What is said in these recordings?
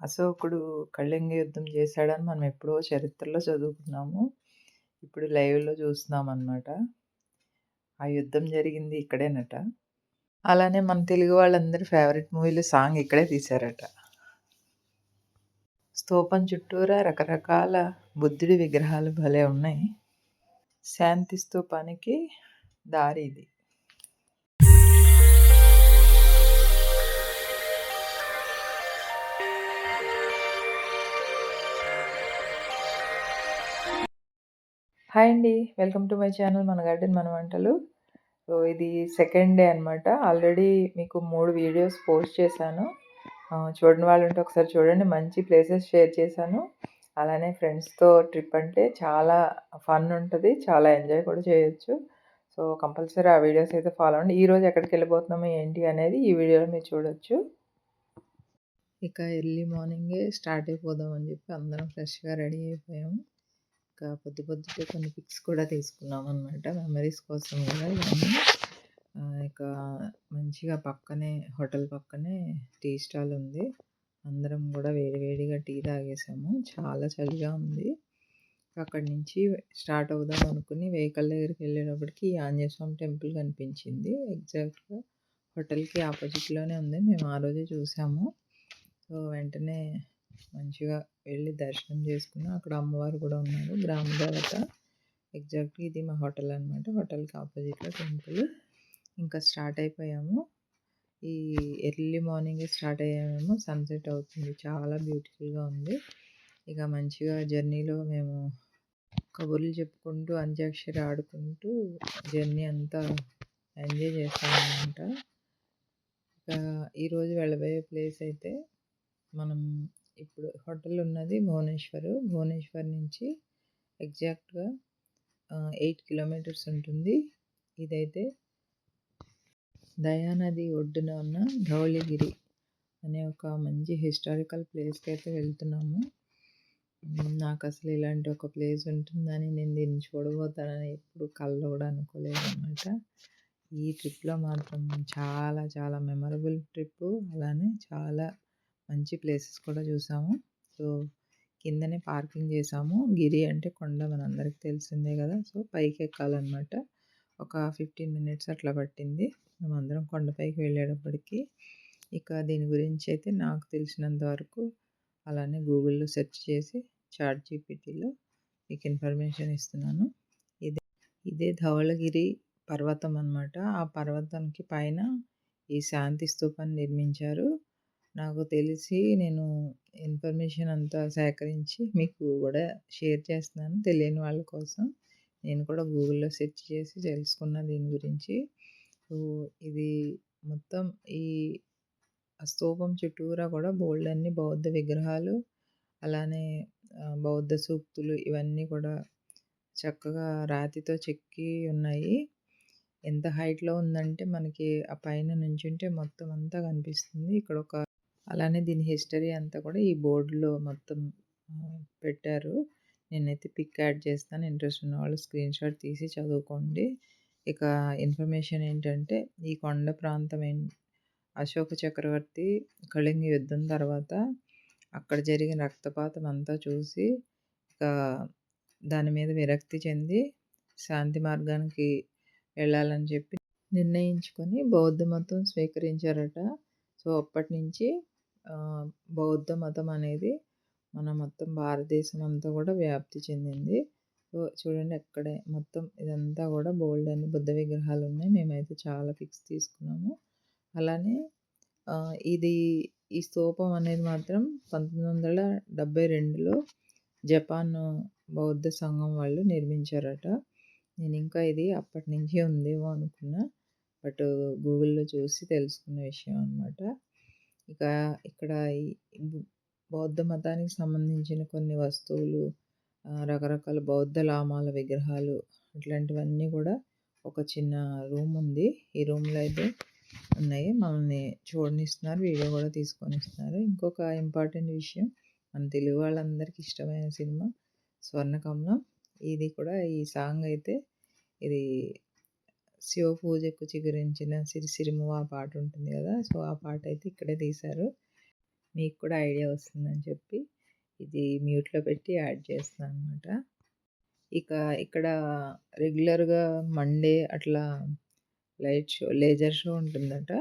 అశోకుడు కళింగ యుద్ధం చేశాడని మనం ఎప్పుడో చరిత్రలో చదువుకున్నాము. ఇప్పుడు లైవ్లో చూస్తున్నాం అన్నమాట ఆ యుద్ధం జరిగింది ఇక్కడేనట. అలానే మన తెలుగు వాళ్ళందరి ఫేవరెట్ మూవీలో సాంగ్ ఇక్కడే తీశారట. స్తూపం చుట్టూరా రకరకాల బుద్ధుడి విగ్రహాలు భలే ఉన్నాయి. శాంతి స్తూపానికి దారి ఇది. హాయ్ అండి. వెల్కమ్ టు మై ఛానల్ మన గార్డెన్ మన వంటలు. సో ఇది సెకండ్ డే అనమాట ఆల్రెడీ మీకు మూడు వీడియోస్ పోస్ట్ చేశాను. చూడని వాళ్ళు ఉంటే ఒకసారి చూడండి. మంచి ప్లేసెస్ షేర్ చేశాను. అలానే ఫ్రెండ్స్తో ట్రిప్ అంటే చాలా ఫన్ ఉంటుంది. చాలా ఎంజాయ్ కూడా చేయొచ్చు. సో కంపల్సరీ ఆ వీడియోస్ అయితే ఫాలో అవ్వండి. ఈరోజు ఎక్కడికి వెళ్ళిపోతున్నాము ఏంటి అనేది ఈ వీడియోలో మీరు చూడొచ్చు. ఇక ఎర్లీ మార్నింగే స్టార్ట్ అయిపోదాం అని చెప్పి అందరం ఫ్రెష్గా రెడీ అయిపోయాము ఇంకా పొద్దు పొద్దుటే కొన్ని పిక్స్ కూడా తీసుకున్నాం అనమాట మెమరీస్ కోసం కూడా ఇవన్నీ. ఇక మంచిగా పక్కనే హోటల్ పక్కనే టీ స్టాల్ ఉంది. అందరం కూడా వేడివేడిగా టీ తాగేసాము. చాలా చలిగా ఉంది. అక్కడి నుంచి స్టార్ట్ అవుదాం అనుకుని వెహికల్ దగ్గరికి వెళ్ళేటప్పటికి ఆంజనేయ స్వామి టెంపుల్ కనిపించింది. ఎగ్జాక్ట్గా హోటల్కి ఆపోజిట్లోనే ఉంది. మేము ఆ రోజే చూసాము. సో వెంటనే మంచిగా వెళ్ళి దర్శనం చేసుకున్నాం అక్కడ అమ్మవారు కూడా ఉన్నారు గ్రామ దేవత ఎగ్జాక్ట్లీ ఇది మా హోటల్ అనమాట హోటల్కి ఆపోజిట్లో టెంపుల్ ఇంకా స్టార్ట్ అయిపోయాము. ఈ ఎర్లీ మార్నింగే స్టార్ట్ అయ్యామేమో సన్సెట్ అవుతుంది. చాలా బ్యూటిఫుల్గా ఉంది. ఇక మంచిగా జర్నీలో మేము కబుర్లు చెప్పుకుంటూ అంత్యాక్షరి ఆడుకుంటూ జర్నీ అంతా ఎంజాయ్ చేస్తామన్నమాట. ఇక ఈరోజు వెళ్ళబోయే ప్లేస్ అయితే మనం ఇప్పుడు హోటల్ ఉన్నది భువనేశ్వర్. భువనేశ్వర్ నుంచి ఎగ్జాక్ట్గా ఎయిట్ కిలోమీటర్స్ ఉంటుంది. ఇదైతే దయానది ఒడ్డున ఉన్న ధౌళగిరి అనే ఒక మంచి హిస్టారికల్ ప్లేస్కి అయితే వెళ్తున్నాము. నాకు అసలు ఇలాంటి ఒక ప్లేస్ ఉంటుందని నేను దీన్ని చూడబోతానని ఎప్పుడు కళ్ళు కూడా అనుకోలేదు అనమాట ఈ ట్రిప్లో మాత్రం చాలా చాలా మెమరబుల్ ట్రిప్ అలానే చాలా మంచి ప్లేసెస్ కూడా చూసాము. సో కిందనే పార్కింగ్ చేసాము. గిరి అంటే కొండ మనందరికి తెలిసిందే కదా! సో పైకి ఎక్కాలన్నమాట ఒక ఫిఫ్టీన్ మినిట్స్ అట్లా పట్టింది. మేమందరం కొండపైకి వెళ్ళేటప్పటికి ఇక దీని గురించి అయితే నాకు తెలిసినంత వరకు అలానే గూగుల్లో సెర్చ్ చేసి చాట్ జీపీటీలో మీకు ఇన్ఫర్మేషన్ ఇస్తున్నాను. ఇదే ఇదే ధవళగిరి పర్వతం అనమాట ఆ పర్వతానికి పైన ఈ శాంతి స్తూపాన్ని నిర్మించారు. నాకు తెలిసి నేను ఇన్ఫర్మేషన్ అంతా సేకరించి మీకు కూడా షేర్ చేస్తున్నాను తెలియని వాళ్ళ కోసం. నేను కూడా గూగుల్లో సెర్చ్ చేసి తెలుసుకున్న దీని గురించి. సో ఇది మొత్తం ఈ స్తూపం చుట్టూరా కూడా బోల్డ్ అన్ని బౌద్ధ విగ్రహాలు అలానే బౌద్ధ సూక్తులు ఇవన్నీ కూడా చక్కగా రాతితో చెక్కి ఉన్నాయి. ఎంత హైట్లో ఉందంటే మనకి ఆ పైన నుంచుంటే మొత్తం అంతా కనిపిస్తుంది. ఇక్కడ ఒక అలానే దీని హిస్టరీ అంతా కూడా ఈ బోర్డులో మొత్తం పెట్టారు. నేనైతే పిక్ యాడ్ చేస్తాను. ఇంట్రెస్ట్ ఉన్న వాళ్ళు స్క్రీన్ షాట్ తీసి చదువుకోండి. ఇక ఇన్ఫర్మేషన్ ఏంటంటే ఈ కొండ ప్రాంతం అశోక చక్రవర్తి కళింగ యుద్ధం తర్వాత అక్కడ జరిగిన రక్తపాతం అంతా చూసి ఇక దాని మీద విరక్తి చెంది శాంతి మార్గానికి వెళ్ళాలని చెప్పి నిర్ణయించుకొని బౌద్ధ మతం స్వీకరించారట. సో అప్పటి నుంచి బౌద్ధ మతం అనేది మన మొత్తం భారతదేశం అంతా కూడా వ్యాప్తి చెందింది. సో చూడండి అక్కడే మొత్తం ఇదంతా కూడా బోల్డ్ అని బుద్ధ విగ్రహాలు ఉన్నాయి. మేమైతే చాలా పిక్స్ తీసుకున్నాము. అలానే ఇది ఈ స్తూపం అనేది మాత్రం పంతొమ్మిది వందల డెబ్భై రెండులో జపాన్ బౌద్ధ సంఘం వాళ్ళు నిర్మించారట. నేను ఇంకా ఇది అప్పటి నుంచి ఉందేమో అనుకున్నా. బట్ గూగుల్లో చూసి తెలుసుకున్న విషయం అనమాట ఇక ఇక్కడ ఈ బౌద్ధ మతానికి సంబంధించిన కొన్ని వస్తువులు రకరకాల బౌద్ధ లామాల విగ్రహాలు ఇట్లాంటివన్నీ కూడా ఒక చిన్న రూమ్ ఉంది. ఈ రూమ్లో అయితే ఉన్నాయి. మనల్ని చూడనిస్తున్నారు. వీడియో కూడా తీసుకొని ఇస్తున్నారు ఇంకొక ఇంపార్టెంట్ విషయం మన తెలుగు వాళ్ళందరికీ ఇష్టమైన సినిమా స్వర్ణకమలం. ఇది కూడా ఈ సాంగ్ అయితే ఇది శివపూజకు చిగురించిన సిరిసిరిమువ ఆ పాట ఉంటుంది కదా? సో ఆ పాట అయితే ఇక్కడే తీశారు. మీకు కూడా ఐడియా వస్తుందని చెప్పి ఇది మ్యూట్లో పెట్టి యాడ్ చేస్తున్నాను అనమాట ఇక ఇక్కడ రెగ్యులర్గా మండే అట్లా లైట్ షో లేజర్ షో ఉంటుందట.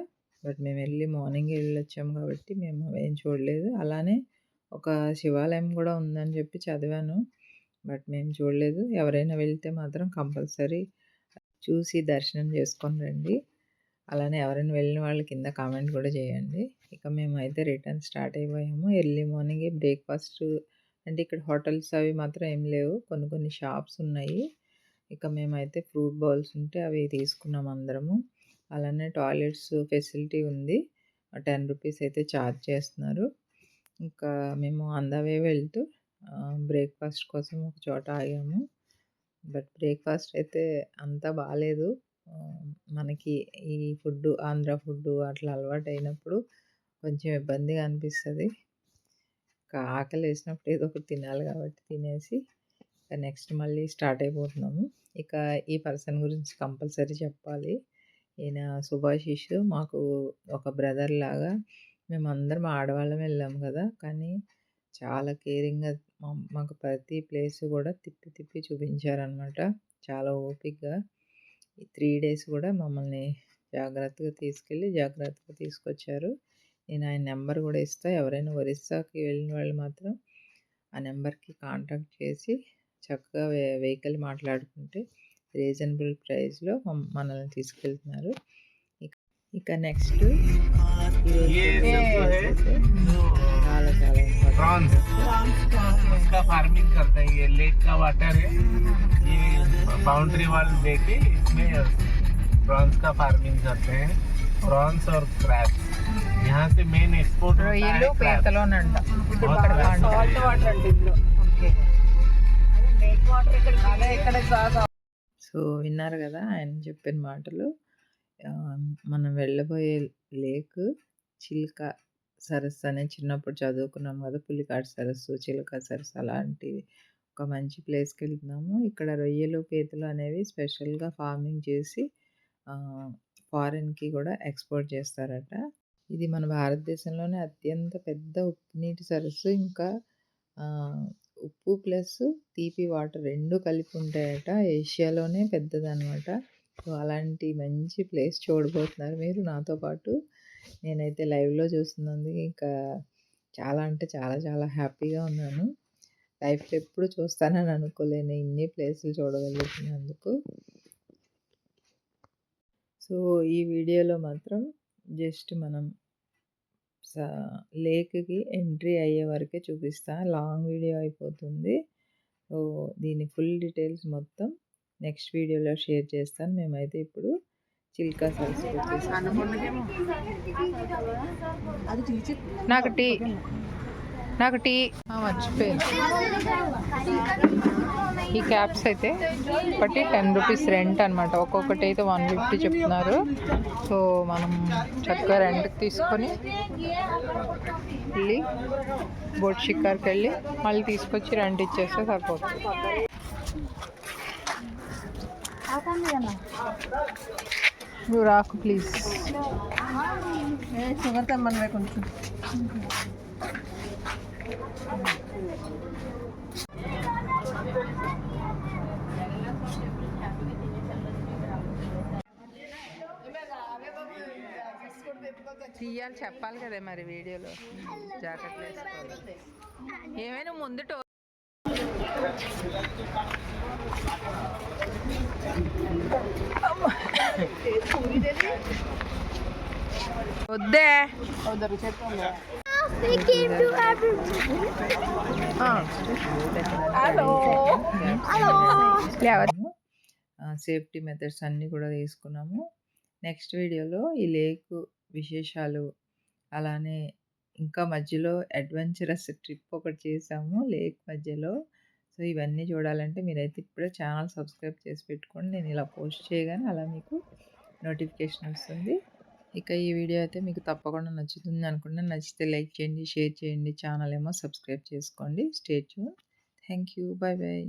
బట్ మేము వెళ్ళి మార్నింగ్ వెళ్ళొచ్చాము కాబట్టి మేము ఏం చూడలేదు. అలానే ఒక శివాలయం కూడా ఉందని చెప్పి చదివాను. బట్ మేము చూడలేదు. ఎవరైనా వెళ్తే మాత్రం కంపల్సరీ చూసి దర్శనం చేసుకొని రండి. అలానే ఎవరైనా వెళ్ళిన వాళ్ళు కింద కామెంట్ కూడా చేయండి. ఇక మేమైతే రిటర్న్ స్టార్ట్ అయిపోయాము. ఎర్లీ మార్నింగ్ బ్రేక్ఫాస్ట్ అంటే ఇక్కడ హోటల్స్ అవి మాత్రం ఏం లేవు. కొన్ని కొన్ని షాప్స్ ఉన్నాయి. ఇక మేమైతే ఫ్రూట్ బౌల్స్ ఉంటే అవి తీసుకున్నాం అందరము. అలానే టాయిలెట్స్ ఫెసిలిటీ ఉంది. టెన్ రూపీస్ అయితే ఛార్జ్ చేస్తున్నారు. ఇంకా మేము అందవే వెళ్తూ బ్రేక్ఫాస్ట్ కోసం ఒక చోట ఆగాము. బట్ బ్రేక్ఫాస్ట్ అయితే అంత బాగాలేదు మనకి ఈ ఫుడ్డు ఆంధ్ర ఫుడ్డు అట్లా అలవాటు అయినప్పుడు కొంచెం ఇబ్బందిగా అనిపిస్తుంది. ఇంకా ఆకలి వేసినప్పుడు ఏదో ఒకటి తినాలి కాబట్టి తినేసి నెక్స్ట్ మళ్ళీ స్టార్ట్ అయిపోతున్నాము. ఇక ఈ పర్సన్ గురించి కంపల్సరీ చెప్పాలి. ఈయన సుభాషిష్ మాకు ఒక బ్రదర్ లాగా మేమందరం ఆడవాళ్ళం వెళ్ళాము కదా. కానీ చాలా కేరింగ్గా మాకు ప్రతి ప్లేస్ కూడా తిప్పి తిప్పి చూపించారనమాట చాలా ఓపికగా ఈ త్రీ డేస్ కూడా మమ్మల్ని జాగ్రత్తగా తీసుకెళ్ళి జాగ్రత్తగా తీసుకొచ్చారు. నేను ఆయన నెంబర్ కూడా ఇస్తాను ఎవరైనా ఒరిస్సాకి వెళ్ళిన వాళ్ళు మాత్రం ఆ నెంబర్కి కాంటాక్ట్ చేసి చక్కగా వెహికల్ మాట్లాడుకుంటే రీజనబుల్ ప్రైస్లో మనల్ని తీసుకెళ్తున్నారు. ఇక ఇక నెక్స్ట్ फार्मिंग करते हैं ये लेक का वाटर है ये बाउंड्री वाल देके इसमें प्रॉन्स का फार्मिंग करते हैं प्रॉन्स और क्रैब्स यहाँ से मेन एक्सपोर्ट होता రొయ్యలు है crabs। పీతలోనంట बहुत ఇక్కడ crabs పంట. होते हैं। సో విన్నారు కదా ఆయన చెప్పిన మాటలు ఆ, మనం వెళ్ళబోయే లేక్ చిలుక సరస్సు అని చిన్నప్పుడు చదువుకున్నాం కదా! పులికాట్ సరస్సు చిలుక సరస్సు అలాంటివి. ఒక మంచి ప్లేస్కి వెళ్తున్నాము. ఇక్కడ రొయ్యలు పీతలు అనేవి స్పెషల్గా ఫార్మింగ్ చేసి ఫారిన్కి కూడా ఎక్స్పోర్ట్ చేస్తారట. ఇది మన భారతదేశంలోనే అత్యంత పెద్ద ఉప్పు నీటి సరస్సు. ఇంకా ఉప్పు ప్లస్ తీపి వాటర్ రెండు కలిపి ఉంటాయట. ఏషియాలోనే పెద్దదనమాట సో అలాంటి మంచి ప్లేస్ చూడబోతున్నారు మీరు. నాతో పాటు నేనైతే లైవ్లో చూస్తున్నది ఇంకా చాలా అంటే చాలా చాలా హ్యాపీగా ఉన్నాను. లైఫ్లో ఎప్పుడు చూస్తానని అనుకోలేను. ఇన్ని ప్లేసులు చూడగలుగుతున్నందుకు. సో ఈ వీడియోలో మాత్రం జస్ట్ మనం లేక్కి ఎంట్రీ అయ్యే వరకే చూపిస్తా. లాంగ్ వీడియో అయిపోతుంది. సో దీని ఫుల్ డీటెయిల్స్ మొత్తం నెక్స్ట్ వీడియోలో షేర్ చేస్తాను. మేమైతే ఇప్పుడు చిల్కా నాకు టీ. నాకు టీ. మర్చిపోయింది ఈ క్యాప్స్ అయితే ఒకటి టెన్ రూపీస్ రెంట్ అనమాట ఒక్కొక్కటి అయితే వన్ ఫిఫ్టీ చెప్తున్నారు. సో మనం చక్కగా రెంట్కి తీసుకొని వెళ్ళి బోట్ షికార్కి వెళ్ళి మళ్ళీ తీసుకొచ్చి రెంట్ ఇచ్చేస్తే సరిపోతుంది. నువ్వు రాకు ప్లీజ్ షుగర్ తెమ్మనివే కొంచెం. తీయాలి చెప్పాలి కదా మరి వీడియోలో. జాకెట్లు ఏమైనా ముందు టో వద్దే. సేఫ్టీ మెథడ్స్ అన్నీ కూడా తీసుకున్నాము. నెక్స్ట్ వీడియోలో ఈ లేక్ విశేషాలు అలానే ఇంకా మధ్యలో అడ్వెంచరస్ ట్రిప్ ఒకటి చేసాము. లేక్ మధ్యలో సో ఇవన్నీ చూడాలంటే మీరైతే ఇప్పుడే ఛానల్ సబ్స్క్రైబ్ చేసి పెట్టుకోండి. నేను ఇలా పోస్ట్ చేయగానే అలా మీకు నోటిఫికేషన్ వస్తుంది. ఇక ఈ వీడియో అయితే మీకు తప్పకుండా నచ్చుతుంది అనుకుంటే నచ్చితే లైక్ చేయండి షేర్ చేయండి. ఛానల్ ఏమో సబ్స్క్రైబ్ చేసుకోండి. Stay tune thank you bye bye